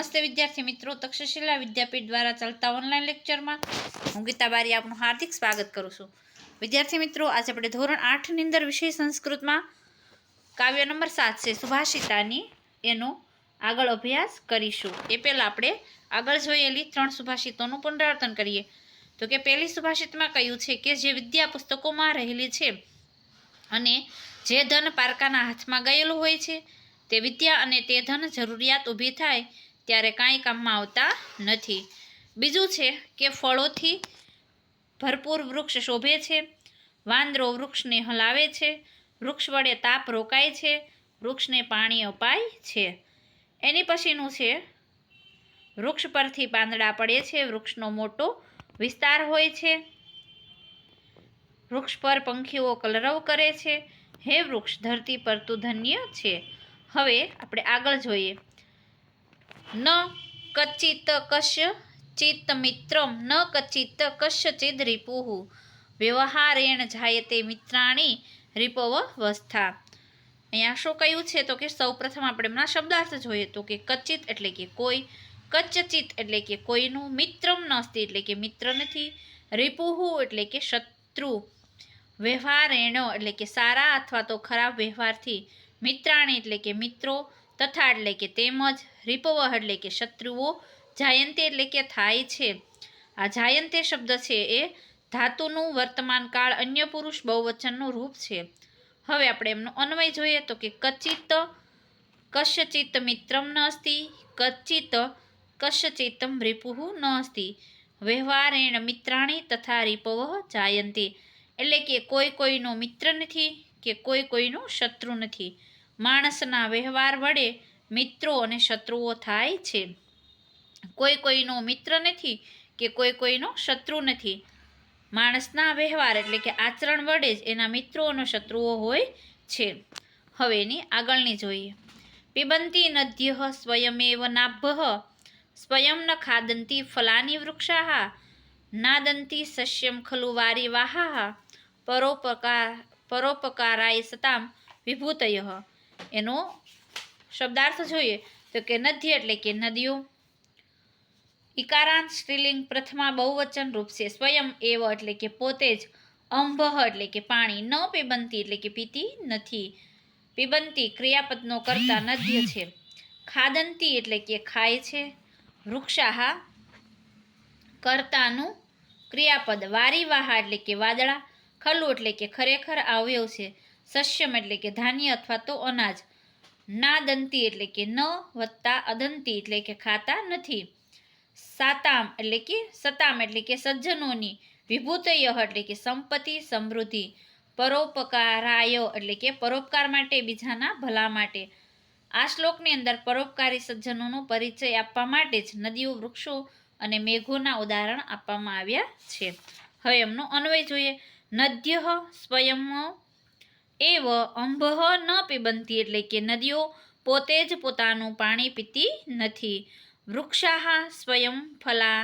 નમસ્તે વિદ્યાર્થી મિત્રો, તક્ષશિલા વિદ્યાપીઠ દ્વારા ચાલતા ઓનલાઈન લેક્ચરમાં હું ગીતા બારી આપનું હાર્દિક સ્વાગત કરું છું. વિદ્યાર્થી મિત્રો, આજે આપણે ધોરણ આઠની અંદર વિષય સંસ્કૃતમાં કાવ્ય નંબર સાત છે, સુભાષિતાની એનો આગળ અભ્યાસ કરીશું. એ પહેલાં આપણે આગળ જોયેલી ત્રણ સુભાષિતોનું પુનરાવર્તન કરીએ. તો કે પહેલી સુભાષિતમાં કહ્યું છે કે જે વિદ્યા પુસ્તકોમાં રહેલી છે અને જે ધન પારકાના હાથમાં ગયેલું હોય છે, તે વિદ્યા અને તે ધન જરૂરિયાત ઊભી થાય ત્યારે કાંઈ કામમાં આવતા નથી. બીજું છે કે ફળોથી ભરપૂર વૃક્ષ શોભે છે, વાંદરો વૃક્ષને હલાવે છે, વૃક્ષ વડે તાપ રોકાય છે, વૃક્ષને પાણી અપાય છે. એની પછીનું છે, વૃક્ષ પરથી પાંદડા પડે છે, વૃક્ષનો મોટો વિસ્તાર હોય છે. વૃક્ષ પર પંખીઓ કલરવ કરે છે. હે વૃક્ષ, ધરતી પર તું ધન્ય છે. હવે આપણે આગળ જોઈએ. ન કચિત કશ્ય ચિત્ત મિત્રમ, ન કચિત કશ્યચિદ રિપુઃ વ્યવહારેણ જાયતે મિત્રાણી રિપવ વસ્થા અહીંયા શું કહ્યું છે તો કે સૌપ્રથમ આપણે એમના શબ્દાર્થ જોઈએ તો કે કચિત એટલે કે કોઈ કચ્ચચિત એટલે કે કોઈનું, મિત્રમ નસ્તી એટલે કે મિત્ર નથી, રિપુહુ એટલે કે શત્રુ. વ્યવહારેણો એટલે કે સારા અથવા તો ખરાબ વ્યવહારથી, મિત્રાણી એટલે કે મિત્રો તથા એટલે કે તેમજ રિપવ એટલે કે શત્રુઓ, જાયંતે એટલે કે થાય છે. આ જાયંતે શબ્દ છે એ ધાતુનું વર્તમાન કાળ અન્ય પુરુષ બહુવચનનું રૂપ છે. હવે આપણે એમનો અન્વય જોઈએ તો કે કચિત, કશ્યચિત મિત્રમ ન અસ્તિ કચિત કશ્યચિતમ રિપુહુ ન અસ્તિ. વ્યવહારેણ મિત્રાણી તથા રિપવ જાયંતિ. એટલે કે કોઈ કોઈનો મિત્ર નથી કે કોઈ કોઈનો શત્રુ નથી. માણસના વ્યવહાર વડે મિત્રો અને શત્રુઓ થાય છે. કોઈ કોઈનો મિત્ર નથી કે કોઈ કોઈનો શત્રુ નથી. માણસના વ્યવહાર એટલે કે આચરણ વડે જ એના મિત્રો અને શત્રુઓ હોય છે. હવે એની આગળની જોઈએ. પિબંતી નદ્ય સ્વયમેવ નાભ સ્વયં ન ખાદંતી ફલાની વૃક્ષા નાદંતી સસ્યમ ખલુ વારી વાહા પરોપકાર પરોપકારાય સતામ વિભૂતય એનો શબ્દાર્થ જોઈએ તો કે નદી એટલે કે નદીઓ. ઇકારાંત સ્ત્રીલિંગ પ્રથમા બહુવચન રૂપ છે. સ્વયં એવ એટલે કે પોતે જ. અંભહ એટલે કે પાણી. ન પીબંતી એટલે કે પીતી નથી. પીબંતી ક્રિયાપદનો કરતા નદ્ય છે. ખાદંતી એટલે કે ખાય છે. વૃક્ષાહા કર્તાનું ક્રિયાપદ. વારીવાહા એટલે કે વાદળા. ખલું એટલે કે ખરેખર આવ્યો છે. સસ્યમ એટલે કે ધાન્ય અથવા તો અનાજ. નાદંતી એટલે કે ન વત્તા અદંતી એટલે કે ખાતા નથી. સાતામ એટલે કે સતામ એટલે કે સજ્જનોની. વિભૂતય એટલે કે સંપત્તિ, સમૃદ્ધિ. પરોપકારાય એટલે કે પરોપકાર માટે, બીજાના ભલા માટે. આ શ્લોકની અંદર પરોપકારી સજ્જનોનો પરિચય આપવા માટે જ નદીઓ, વૃક્ષો અને મેઘોના ઉદાહરણ આપવામાં આવ્યા છે. હવે એમનો અન્વય જોઈએ. નદ્ય સ્વયં એવ અંભ ન પીબંતી એટલે કે નદીઓ પોતે જ પોતાનું પાણી પીતી નથી. વૃક્ષાહા સ્વયં ફલા,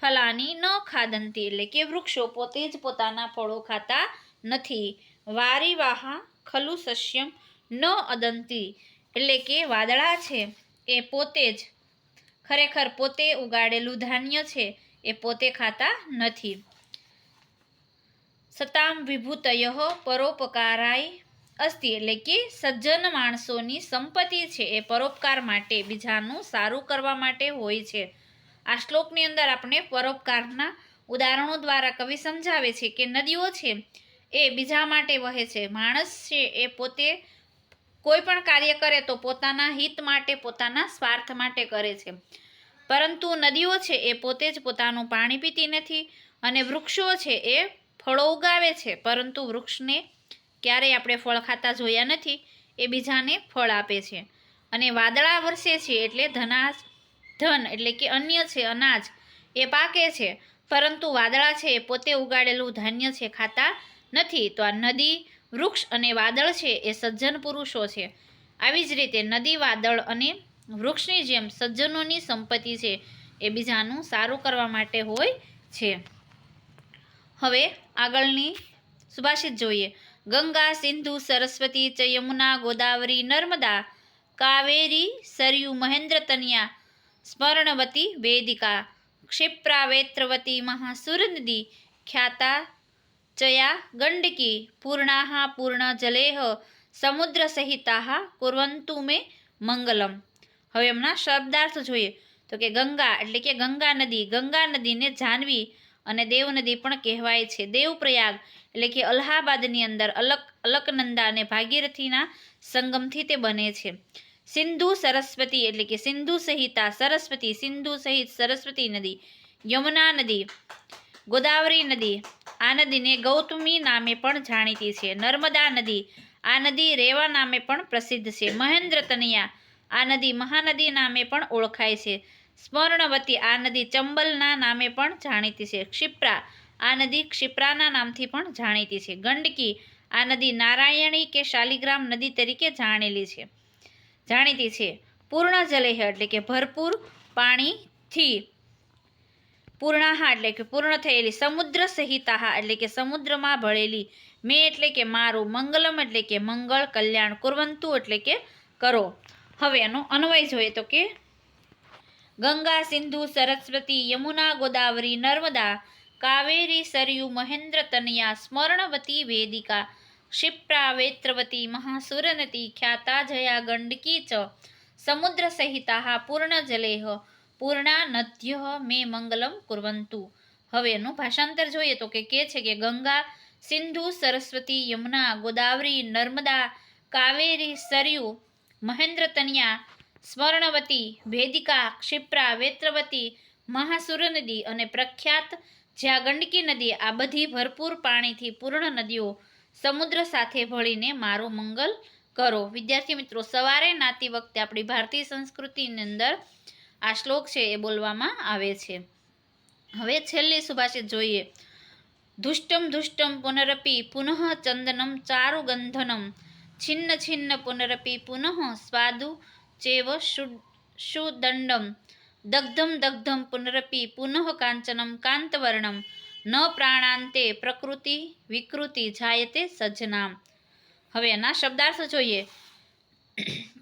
ફલાની ન ખાદંતી એટલે કે વૃક્ષો પોતે જ પોતાના ફળો ખાતા નથી. વારીવાહા ખલુ સસ્યમ ન અદંતી એટલે કે વાદળા છે. એ પોતે જ ખરેખર પોતે ઉગાડેલું ધાન્ય છે. એ પોતે ખાતા નથી. સતામ વિભૂતય પરોપકારાય અસ્તિ એટલે કે સજ્જન માણસોની સંપત્તિ છે એ પરોપકાર માટે, બીજાનું સારું કરવા માટે હોય છે. આ શ્લોકની અંદર આપણે પરોપકારના ઉદાહરણો દ્વારા કવિ સમજાવે છે કે નદીઓ છે એ બીજા માટે વહે છે. માણસ છે એ પોતે કોઈ પણ કાર્ય કરે તો પોતાના હિત માટે, પોતાના સ્વાર્થ માટે કરે છે. પરંતુ નદીઓ છે એ પોતે જ પોતાનું પાણી પીતી નથી અને વૃક્ષો છે એ ફળો ઉગાવે છે, પરંતુ વૃક્ષને ક્યારેય આપણે ફળ ખાતા જોયા નથી, એ બીજાને ફળ આપે છે. અને વાદળા વરસે છે એટલે ધનાજ ધન એટલે કે અન્ય છે, અનાજ, એ પાકે છે. પરંતુ વાદળા છે એ પોતે ઉગાડેલું ધાન્ય છે, ખાતા નથી. તો આ નદી, વૃક્ષ અને વાદળ છે એ સજ્જન પુરુષો છે. આવી જ રીતે નદી, વાદળ અને વૃક્ષની જેમ સજ્જનોની સંપત્તિ છે એ બીજાનું સારું કરવા માટે હોય છે. હવે આગળની સુભાષિત જોઈએ. ગંગા, સિંધુ, સરસ્વતી ચ યમુના ગોદાવરી, નર્મદા, કાવેરી, સરયુ, મહેન્દ્ર, તનિયા, સ્મરણવતી, વેદિકા ક્ષિપ્રાવેત્રવતી મહાસુરનદી, ખ્યાતા ચયા ગંડકી, પૂર્ણાહ સમુદ્ર સહિતા કુર્વંતુ મે મંગલમ. હવે એમના શબ્દાર્થ જોઈએ. તો કે ગંગા, એટલે કે ગંગા નદી. ગંગા નદીને જાહ્નવી અને દેવ નદી પણ કહેવાય છે. દેવપ્રયાગ એટલે કે અલ્હાબાદની અંદર અલક, અલકનંદા અને ભાગીરથીના સંગમથી તે બને છે. સિંધુ સરસ્વતી એટલે કે સિંધુ સહિતા સરસ્વતી, સિંધુ સહિત સરસ્વતી નદી, યમુના નદી, ગોદાવરી નદી, આ નદીને ગૌતમી નામે પણ જાણીતી છે. નર્મદા નદી, આ નદી રેવા નામે પણ પ્રસિદ્ધ છે. મહેન્દ્ર તનયા આ નદી મહાનદી નામે પણ ઓળખાય છે. સ્મર્ણવતી આ નદી ચંબલના નામે પણ જાણીતી છે. ક્ષિપ્રા આ નદી ક્ષિપ્રાના નામથી પણ જાણીતી છે. ગંડકી આ નદી નારાયણી કે શાલિગ્રામ નદી તરીકે જાણેલી છે. જાણીતી છે. પૂર્ણ જલેહ એટલે કે ભરપૂર પાણીથી પૂર્ણાહા એટલે કે પૂર્ણ થયેલી સમુદ્ર સહિતાહા એટલે કે સમુદ્રમાં ભળેલી મેં એટલે કે મારું મંગલમ એટલે કે મંગળ કલ્યાણ કુરવંતુ એટલે કે કરો. હવે એનો અન્વય જોઈએ તો કે ગંગા, સિંધુ, સરસ્વતી, યમુના, ગોદાવરી, નર્મદા, કાવેરી, સરયુ, મહેન્દ્ર, તનયા, સ્મરણવતી, વેદિકા, ક્ષિપ્રા, વેત્રવતી, મહાસુરનતી, ખ્યાતા, જયા, ગંડકી ચ, સમુદ્ર સહિતા પૂર્ણ જલેહ, પૂર્ણા નદ્ય, મે મંગલમ કુર્વંતુ. હવે એનું ભાષાંતર જોઈએ તો કે કે છે કે ગંગા, સિંધુ, સરસ્વતી, યમુના, ગોદાવરી, નર્મદા, કાવેરી, સરયુ, મહેન્દ્ર, તનયા સ્મર્ણવતી વેદિકા, ક્ષિપ્રા, વેત્રવતી મહાસુર નદી અને પ્રખ્યાત જ્યાં ગંડકી નદી આ બધી ભરપૂર પાણીથી પૂર્ણ નદીઓ સમુદ્ર સાથે ભળીને મારો મંગલ કરો. વિદ્યાર્થી મિત્રો, સવારે નાતી વખતે આપણી ભારતીય સંસ્કૃતિની અંદર આ શ્લોક છે એ બોલવામાં આવે છે. હવે છેલ્લી સુભાષિત જોઈએ. દુષ્ટમ દુષ્ટમ પુનરપી પુનઃ ચંદનમ ચારુ ગંધનમ છિન્ન છિન્ન પુનરપી પુનઃ સ્વાદુ ચેવ શુ- સુદંડમ દગ્ધમ દગ્ધમ પુનરપી પુનઃ કાંચનમ કાંતવર્ણમ ન પ્રાણાંતે પ્રકૃતિ વિકૃતિ જાયતે સજ્જનામ હવે એના શબ્દાર્થ જોઈએ.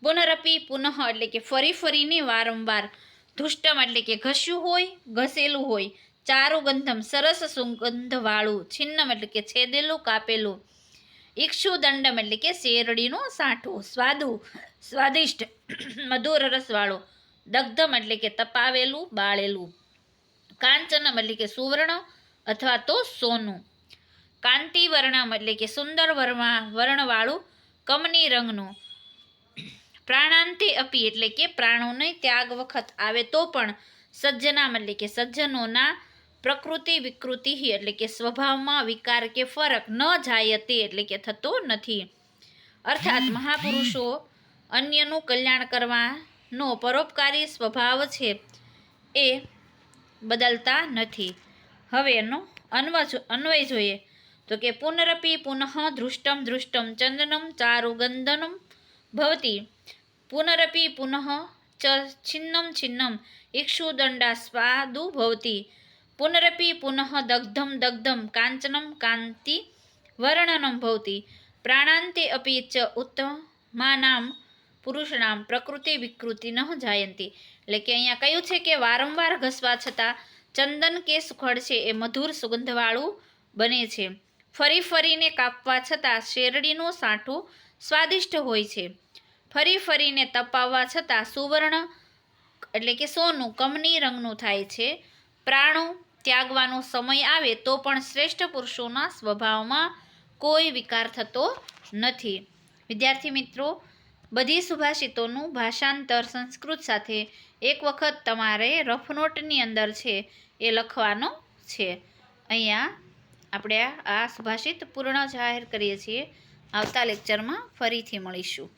પુનરપી પુનઃ એટલે કે ફરી ફરીને વારંવાર ધુષ્ટમ એટલે કે ઘસ્યું હોય, ઘસેલું હોય ચારુ ગંધમ સરસ સુગંધવાળું, છિન્નમ એટલે કે છેદેલું, કાપેલું. ઈક્ષુદંડમ એટલે કે શેરડીનું સાંઠું સ્વાદુ સ્વાદિષ્ટ મધુર રસવાળો દગ્ધમ એટલે કે તપાવેલું બાળેલું કાંચનમ એટલે કે સુવર્ણ અથવા તો સોનું કાંતિવર્ણમ એટલે કે સુંદર વર્મા વર્ણવાળું કમની રંગનું પ્રાણાંતે અપી એટલે કે પ્રાણોને ત્યાગ વખત આવે તો પણ સજ્જનામ એટલે કે સજ્જનોના પ્રકૃતિ વિકૃતિ એટલે કે સ્વભાવમાં વિકાર કે ફરક ન જાય તે એટલે કે થતો નથી. અર્થાત મહાપુરુષો અન્યનું કલ્યાણ કરવાનો પરોપકારી સ્વભાવ છે એ બદલતા નથી. હવે એનો અન્વ અન્વય જોઈએ. તો કે પુનરપી પુનઃ દૃષ્ટમ દૃષ્ટમ ચંદનમ ચારુ ગંધનમ ભવતી. પુનરપી પુનઃ ચ છિન્નમ છિન્નમ ઇક્ષુદંડા સ્વાદુ ભવતી. પુનરપી પુનઃ દગ્ધમ દગ્ધમ કાંચનમ કાંતિ વર્ણનમ ભવતી પ્રાણાંતે અપી ચ ઉત્તમાનામ પુરુષનામ પ્રકૃતિ વિકૃતિ ન જાયંતી. એટલે કે અહીંયા કહ્યું છે કે વારંવાર ઘસવા છતાં ચંદન કે સુખડ છે એ મધુર સુગંધવાળું બને છે. ફરી ફરીને કાપવા છતાં શેરડીનું સાંઠું સ્વાદિષ્ટ હોય છે. ફરી ફરીને તપાવવા છતાં સુવર્ણ એટલે કે સોનું, કમની રંગનું થાય છે. પ્રાણો ત્યાગવાનો સમય આવે તો પણ શ્રેષ્ઠ પુરુષોના સ્વભાવમાં કોઈ વિકાર થતો નથી. વિદ્યાર્થી મિત્રો, બધી સુભાષિતોનું ભાષાંતર સંસ્કૃત સાથે એક વખત તમારે રફ નોટની અંદર છે એ લખવાનો છે. અહીંયા આપણે આ સુભાષિત પૂર્ણ જાહેર કરીએ છીએ. આવતા લેક્ચરમાં ફરીથી મળીશું.